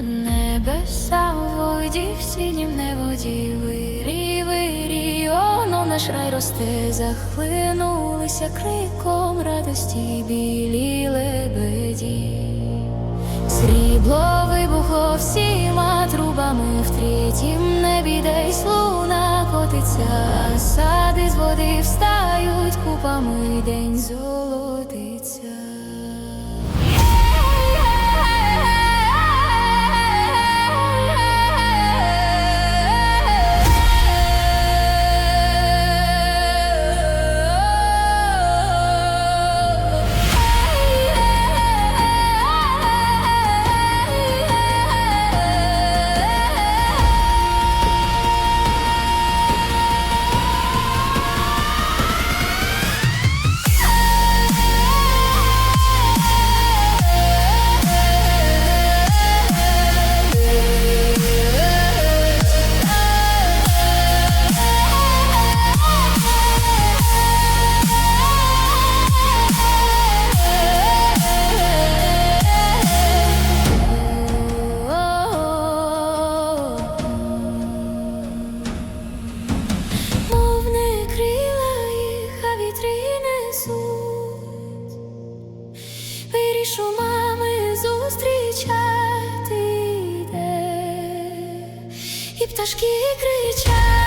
Небеса у воді, в синім неводі, вирі, вирі, оно наш рай росте, захлинулися криком радості білі лебеді. Срібло вибухло всіма трубами в третім небі десь луна котиться, а сади з води встають купами, день золотиться. Вирішу мами зустрічати йде, і пташки кричать.